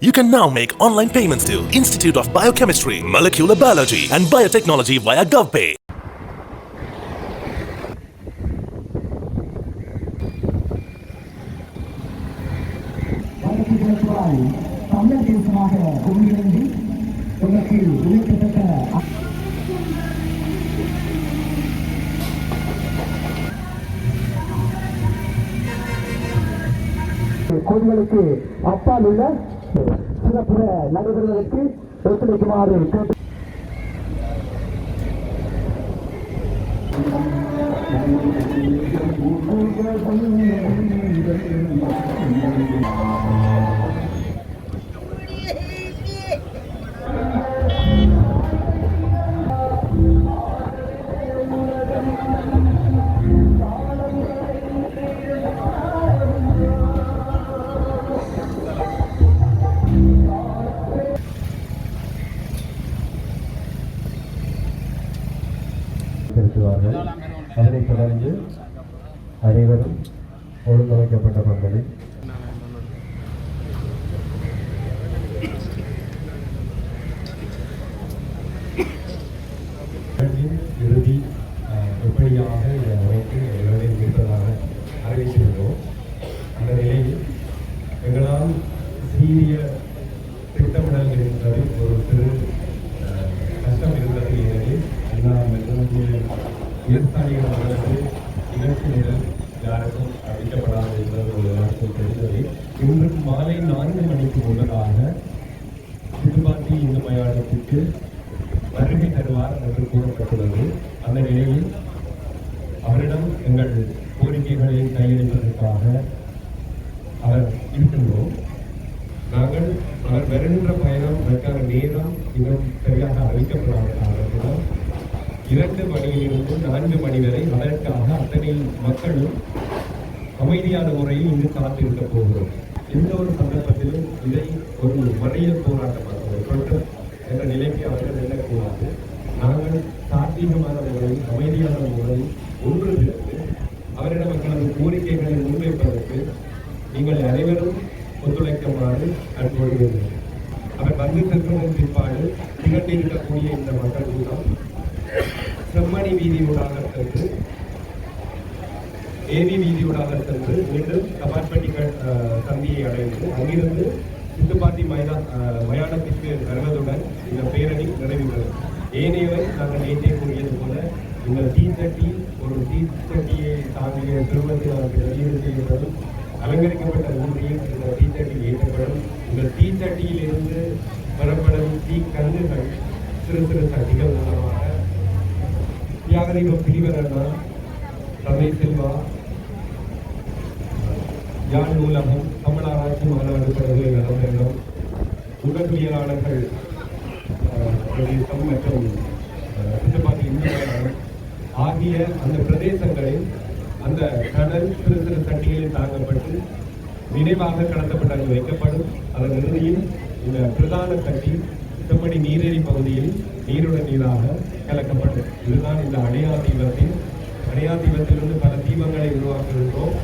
You can now make online payments to Institute of Biochemistry, Molecular Biology and Biotechnology via GovPay. வழக்குகளுக்காய் தமிழர் தேசமாக ஒன்றிணைந்து உனக்கு உழைக்கப்பட்ட கோவில்களுக்கு அப்பால் உள்ள சிறப்புற நடைபெறுவதற்கு ஒத்துழைக்குமாறு கேட்டு செலுத்துவார்கள் அதனைத் தொடர்ந்து அனைவரும் ஒழுங்கமைக்கப்பட்ட பங்களில் இறுதி எப்படியாக இந்த அமைப்பு எங்களிடம் இருப்பதாக அறிவித்திருந்தோம் அந்த நிலையில் எங்களால் சீரிய திட்டமிடல்களின் ஒரு சிறு இன்றும் இன்று மாலை நான்கு மணிக்கு முன்னதாக திருப்பாட்டி இந்த மயானத்திற்கு வருகை தருவார் என்று கூறப்பட்டுள்ளது. அந்த நிலையில் அவரிடம் எங்கள் கோரிக்கைகளை கையளிப்பதற்காக அவர் இருக்கின்றோம். நாங்கள் அவர் வருகின்ற பயணம் அதற்கான நேரம் இன்னும் சரியாக அறிவிக்கப்படாத காரணத்தினால் இரண்டு மணியிலிருந்து நான்கு மணி வரை அதற்காக அத்தனை மக்களும் அமைதியான முறையில் இங்கு காத்திருக்க போகிறோம். எந்த ஒரு சந்தர்ப்பத்திலும் இதை ஒரு மறியல் போராட்டமாக ஒரு protest என்ற நிலைக்கு அவர்கள் எண்ணக்கூடாது நாங்கள் சாத்தியமான முறையில் அமைதியான முறையில் ஒன்று சேர்ந்து அவரிடம் எங்களது கோரிக்கைகளை முன்வைப்பதற்கு நீங்கள் அனைவரும் ஒத்துழைக்குமாறு அன்போடு அவர் வந்து சென்றதன் பிற்பாடு திகட்டியிருக்கக்கூடிய இந்த மக்கள் கூட்டம் செம்மணி வீதியூடாக சென்று ஏவி வீதியூடாக சென்று மீண்டும் கபாட்பட்டி சந்தியை அடைந்தது. அங்கிருந்து சித்துப்பாட்டி மைதா மயானத்திற்கு வருவதுடன் இந்த பேரணி நிறைவுகிறது ஏனையவை நாங்கள் நேற்றே கூறியது போல இந்த தீச்சட்டி ஒரு தீச்சட்டியை தாங்கிய திருமணத்தில் வெளியீடு செய்யப்படும் அலங்கரிக்கப்பட்ட ஊர்தியில் இந்த தீச்சட்டி ஏற்றப்படும். இந்த தீச்சட்டியில் இருந்து பெறப்படும் தீக்கண்ணுகள் சிறு சிறு சட்டிகள் மூலமாக தியாகதீபம் பிரிவரண்ணா தந்தை செல்வா யாழ் நூலகம் தமிழாராய்ச்சி மாநாடு பல்கலைக்கழகம் என்னும் உடற்பியலாளர்கள் மற்றும் அஹ், சித்தப்பாத்தி ஆகிய அந்த பிரதேசங்களில் அந்த கடல் சிறு சிறு சட்டிகளில் தாங்கப்பட்டு நினைவாக கடத்தப்பட்டு அங்கு வைக்கப்படும். அதன் இறுதியில் இந்த பிரதான சட்டி செம்மணி நீரேரி பகுதியில் நீருடன் நீராக கலக்கப்பட்டது. இதுதான் இந்த அடையா தீபத்தின் அடையா தீபத்திலிருந்து பல தீபங்களை உருவாக்குகின்றோம்.